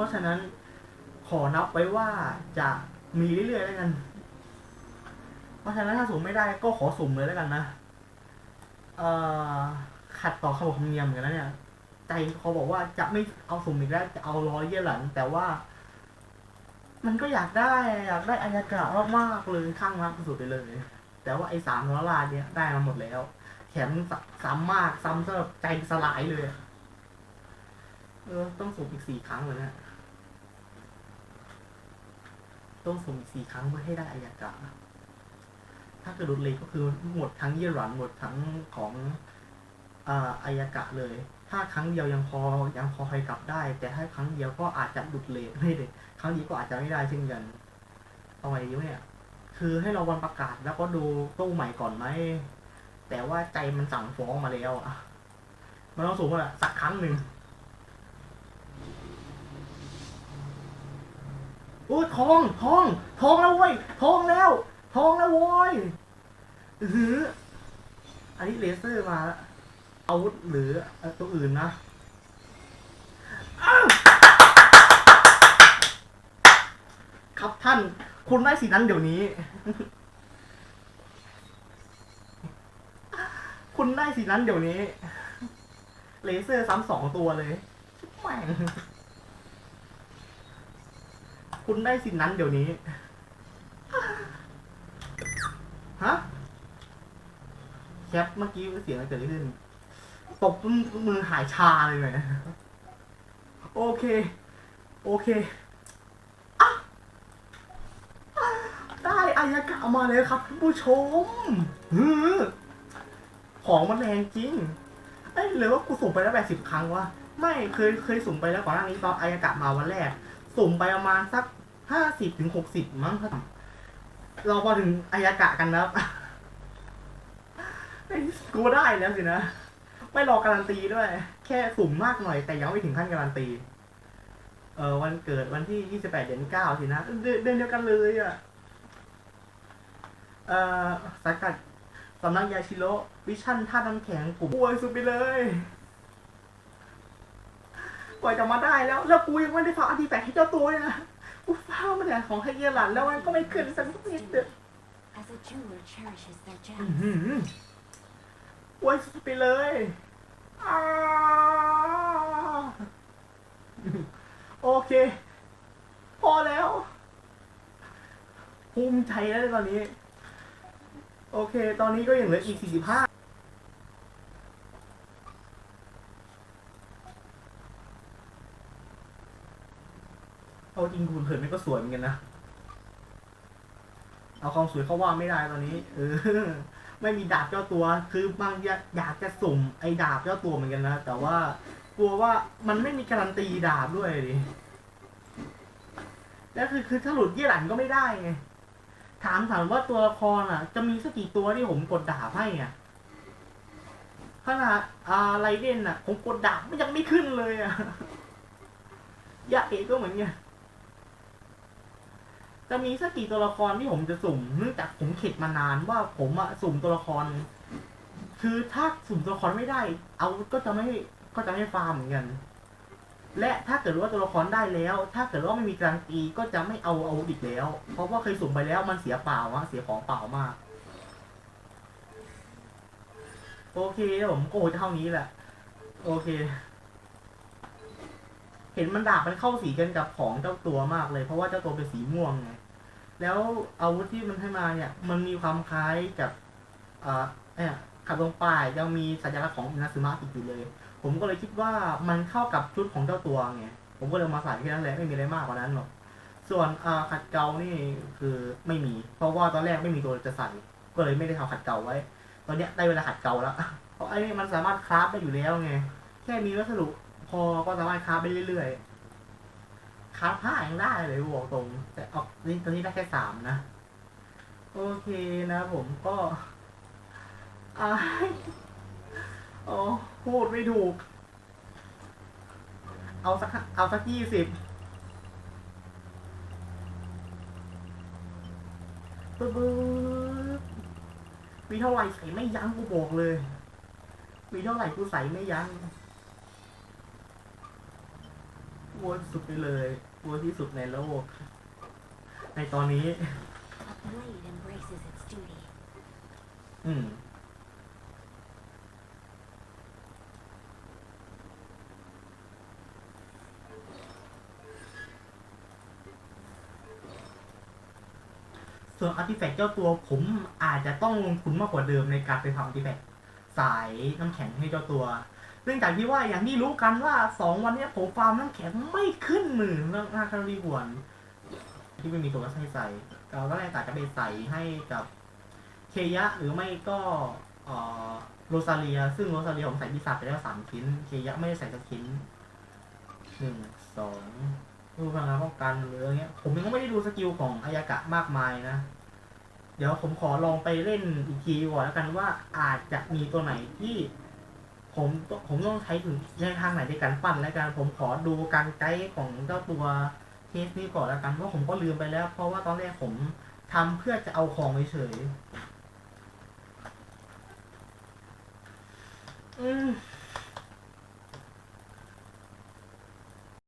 ราะฉะนั้นขอนับไว้ว่าจะมีเรื่อยๆแล้วกัน เพราะฉะนั้นถ้าสุ่มไม่ได้ก็ขอสุ่มเลยแล้วกันนะ เอ่อขัดต่อขบวนธรรมเนียมเหมือนกันนะเนี่ย ใจเขาบอกว่าจะไม่เอาสุ่มอีกแล้วจะเอาร้อยเยี่ยหลันแต่ว่า มันก็อยากได้ อยากได้อายากะมากๆเลยข้างมากสุดไปเลย แต่ว่าไอ้สามร้อยลาดเนี่ยได้มาหมดแล้วแถมซ้ำมากซ้ำซะแบบใจสลายเลย เออ ต้องสุ่มอีกสี่ครั้งเลยนี่ย ต้องสุ่มอีกสี่ครั้งเพื่อให้ได้อายากะถ้าเกิดหลุดเลยก็คือหมดทั้งเยี่ยหรันหมดทั้งของอาอายากะเลย ถ้าครั้งเดียวยังพอยังพอใครกลับได้ แต่ถ้าครั้งเดียวก็อาจจะหลุดเลทไม่เลยครั้งนี้ก็อาจจะไม่ได้เช่นกันเอาไงดีวะเนี่ย คือให้เราวันประกาศแล้วก็ดูตู้ใหม่ก่อนไหม แต่ว่าใจมันสั่งฟ้องมาแล้วอะมันต้องสูงว่าสักครั้งหนึ่ง โอ้ทองทองทองแล้วเว้ยทองแล้วทองแล้วโว้ยหืออันนี้เลเซอร์มาแล้วอาวุธหรือตัวอื่นนะ ครับท่าน คุณได้สีนั้นเดี๋ยวนี้ คุณได้สีนั้นเดี๋ยวนี้ เลเซอร์ซ้ำสองตัวเลยแม่ง คุณได้สีนั้นเดี๋ยวนี้ ฮะ แคปเมื่อกี้เสียงอะไรเกิดขึ้น ตบมือหายชาเลยไหมโอเค โอเคอะได้อายากะมาเลยครับท่านผู้ชมฮือของมันแรงจริงเอ้ยหรือว่ากูสุ่มไปแล้วแปดสิบครั้งวะ ไม่เคยเคยสุ่มไปแล้วก่อนหน้านี้ตอนอายากะมาวันแรก สุ่มไปประมาณสัก ห้าสิบถึงหกสิบมั้งครับ เราพอถึงอายากะกันนะครับเฮ้ยกูได้แล้วสินะ ไม่รอการันตีด้วย แค่สุ่มมากหน่อยแต่ยังไม่ถึงขั้นการันตี เออวันเกิดวันที่ยี่สิบแปดเดือนเก้าสินะเดือนเดินเดียวกันเลยอะเอ่อสังกัดสำนักยาชิโร่วิชั่นท่าตุน้ำแข็งกลุ่มป่วยสุดไปเลยกว่าจะมาได้แล้ว แล้วกูยังไม่ได้ฝากอันทีแฝงให้เจ้าตัวเลยนะ กูฟ้ามาแต่ของให้เยียหลันแล้วมันก็ไม่ขึ้นสักนิดเดียว As a jeweler cherishes their อื้อ gems, หืออวยสุดไปเลยอ้าวโอเค พอแล้ว ภูมิใจแล้วตอนนี้ โอเค ตอนนี้ก็ยังเหลืออีก45 เอาจริงคุณเผินมันก็สวยเหมือนกันนะ เอาความสวยเข้าว่าไม่ได้ตอนนี้ เออ ไม่มีดาบเจ้าตัว คือบางอยากอยากจะสุ่มไอ้ดาบเจ้าตัวเหมือนกันนะ แต่ว่ากลัวว่ามันไม่มีการันตีดาบด้วยดิ แล้วคือคือถ้าหลุดเยี่ยหลันก็ไม่ได้ไง ถามถามว่าตัวละครอะ จะมีสักกี่ตัวที่ผมกดดาบให้อะขนาดอ่าไรเดนอะ ผมกดดาบมันยังไม่ขึ้นเลยอะ ยาเอกก็เหมือนกัน จะมีสักกี่ตัวละครที่ผมจะสุ่มเนื่องจากผมเข็ดมานานว่าผมอะสุ่มตัวละคร คือถ้าสุ่มตัวละครไม่ได้ เอาก็จะไม่ก็จะไม่ฟาร์มเหมือนกัน และถ้าเกิดว่าตัวละครได้แล้ว ถ้าเกิดว่าไม่มีการันตีก็จะไม่เอาเอาอีกแล้ว เพราะว่าเคยสุ่มไปแล้วมันเสียเปล่าอะเสียของเปล่ามากโอเคผมโกรธเท่านี้แหละ โอเค ห็นมันดาบมันเข้าสีกันกับของเจ้าตัวมากเลย เพราะว่าเจ้าตัวเป็นสีม่วงไงแล้วอาวุธที่มันให้มาเนี่ย มันมีความคล้ายกับอ่าเนี่ยขับลงป่ายยังมีสัญลักษณ์ของอินาซึมะติดอยู่เลย ผมก็เลยคิดว่ามันเข้ากับชุดของเจ้าตัวไงผมก็เลยมาใส่แค่นั้นแหละไม่มีอะไรมากกว่านั้นหรอกส่วนอขัดเกลานี่คือไม่มี เพราะว่าตอนแรกไม่มีตัวจะใส่ก็เลยไม่ได้ทำขัดเกลาไว้ ตอนเนี้ยได้เวลาขัดเกลาแล้วเพราะไอ้นี่มันสามารถคราฟได้อยู่แล้วไงแค่มีวัสดุ พอก็สามารถคราไปเรื่อยๆคราผ้ายังได้เลยบอกตรง แต่ออกนี่ตอนนี้ได้แค่สามนะ โอเคนะผมก็ออ๋อพูดไม่ถูก เอาสักเอาสักยี่สิบปึ๊บปึ๊บมีเท่าไหร่ใส่ไม่ยั้งกูบอกเลย มีเท่าไหร่กูใส่ไม่ยั้ง วัวสุดไปเลยวัวที่สุดในโลก ในตอนนี้ อืมส่วนอาร์ติแฟกต์เจ้าตัวผมอาจจะต้องลงทุนมากกว่าเดิมในการไปทำอาร์ติแฟกต์สายน้ำแข็งให้เจ้าตัว เนื่องจากที่ว่าอย่างที่รู้กันว่าสองวันนี้ผมฟาร์มน้ำแข็งไม่ขึ้นหมื่นเรื่องหน้าคารีหวน ที่ไม่มีตัวให้ใส่เราก็เลยอาจจะไปใส่ให้กับเคยะหรือไม่ก็โรซาเลีย ซึ่งโรซาเลียผมใส่ปีศาจไปแล้วสามชิ้น เคยะไม่ได้ใส่สักชิ้นหนึ่งสองดูพลังงานป้องกันหรืออะไรเงี้ย ผมยังไม่ได้ดูสกิลของอายากะมากมายนะ เดี๋ยวผมขอลองไปเล่นอีกทีก่อนแล้วกันว่าอาจจะมีตัวไหนที่ ผมผมต้องใช้ถึงในทางไหนในการปั้นและการผมขอดูการไกด์ของเจ้าตัวเคสนี้ก่อนแล้วกันเพราะผมก็ลืมไปแล้ว เพราะว่าตอนแรกผมทำเพื่อจะเอาของเฉยอืม